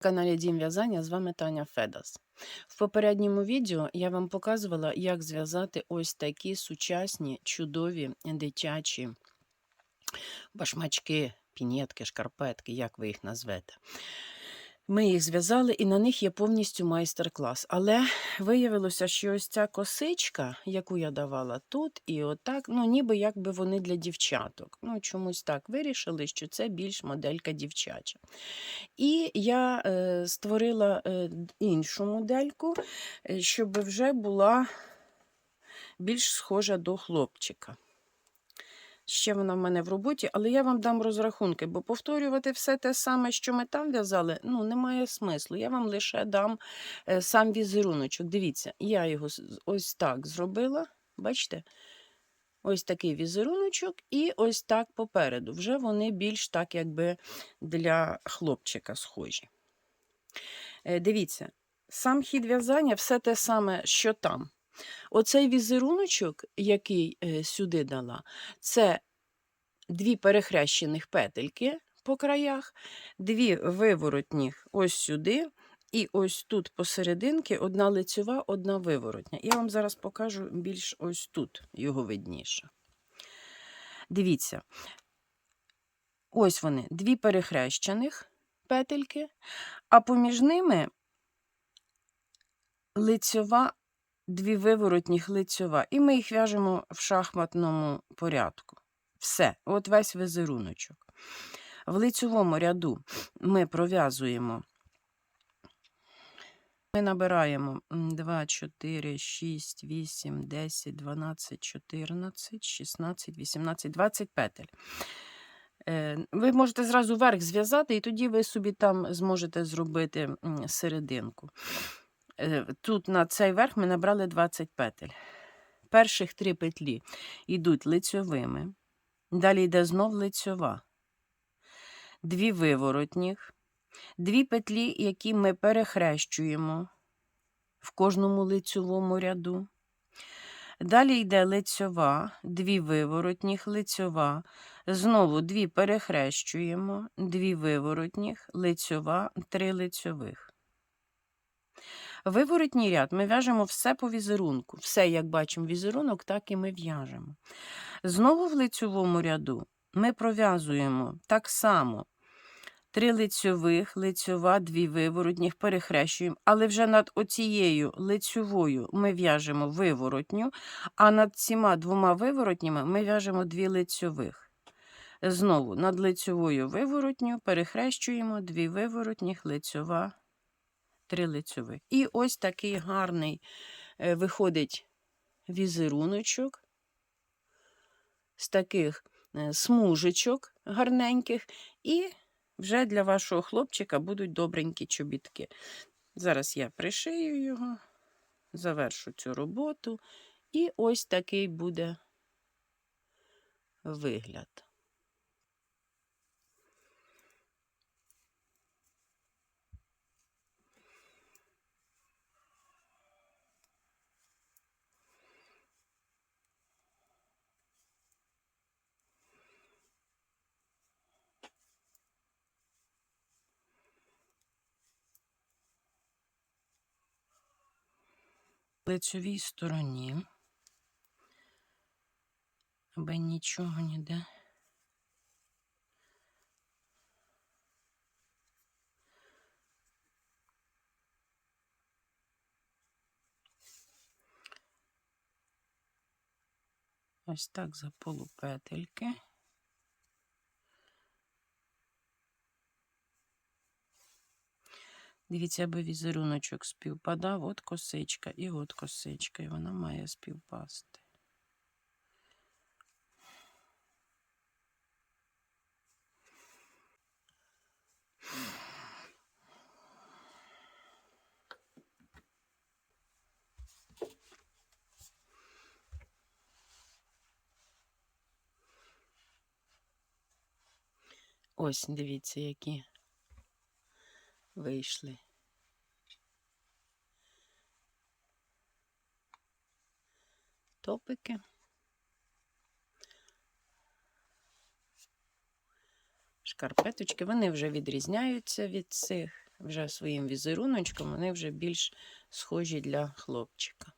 каналі Дім В'язання з вами Таня Федас. В попередньому відео я вам показувала, як зв'язати ось такі сучасні, чудові дитячі башмачки, пінетки, шкарпетки, як ви їх назвете. Ми їх зв'язали, і на них є повністю майстер-клас. Але виявилося, що ось ця косичка, яку я давала тут, і отак, ну ніби якби вони для дівчаток. Ну, чомусь так вирішили, що це більш моделька дівчача. І я е, створила е, іншу модельку, е, щоб вже була більш схожа до хлопчика. Ще вона в мене в роботі, але я вам дам розрахунки, бо повторювати все те саме, що ми там в'язали, ну, немає смислу. Я вам лише дам е, сам візеруночок. Дивіться, я його ось так зробила. Бачите? Ось такий візеруночок, і ось так попереду. Вже вони більш так, якби для хлопчика схожі. Е, Дивіться, сам хід в'язання все те саме, що там. Оцей візеруночок, який е, сюди дала, це дві перехрещених петельки по краях, дві виворотніх ось сюди, і ось тут посерединки одна лицьова, одна виворотня. Я вам зараз покажу більш ось тут його видніше. Дивіться, ось вони, дві перехрещених петельки, а поміж ними лицьова, дві виворотніх лицьова. І ми їх в'яжемо в шахматному порядку. Все, от весь візеруночок. В лицьовому ряду ми пров'язуємо. Ми набираємо 2, 4, 6, 8, 10, 12, 14, 16, 18, 20 петель. Е, Ви можете зразу верх зв'язати, і тоді ви собі там зможете зробити серединку. Е, Тут на цей верх ми набрали 20 петель. Перших три петлі йдуть лицьовими, далі йде знов лицьова, дві виворотніх, дві петлі, які ми перехрещуємо в кожному лицьовому ряду. Далі йде лицьова, дві виворотніх, лицьова, знову дві перехрещуємо, дві виворотніх, лицьова, три лицьових. Виворотній ряд ми в'яжемо все по візерунку. Все, як бачимо, візерунок, так і ми в'яжемо. Знову в лицьовому ряду ми пров'язуємо так само три лицьових, лицьова, дві виворотніх, перехрещуємо, але вже над оцією лицьовою ми в'яжемо виворотню, а над цими двома виворотніми ми в'яжемо дві лицьових. Знову над лицьовою виворотню перехрещуємо дві виворотніх, лицьова, три лицьових. І ось такий гарний е, виходить візеруночок з таких е, смужечок гарненьких, і вже для вашого хлопчика будуть добренькі чобітки. Зараз я пришию його, завершу цю роботу, і ось такий буде вигляд. Лицевій стороні, аби нічого ніде. Ось так за полупетельки. Дивіться, аби візеруночок співпадав, от косичка і от косичка, і вона має співпасти. Ось, дивіться, які вийшли. Топики. Шкарпеточки, вони вже відрізняються від цих. вже своїм візеруночком, вони вже більш схожі для хлопчика.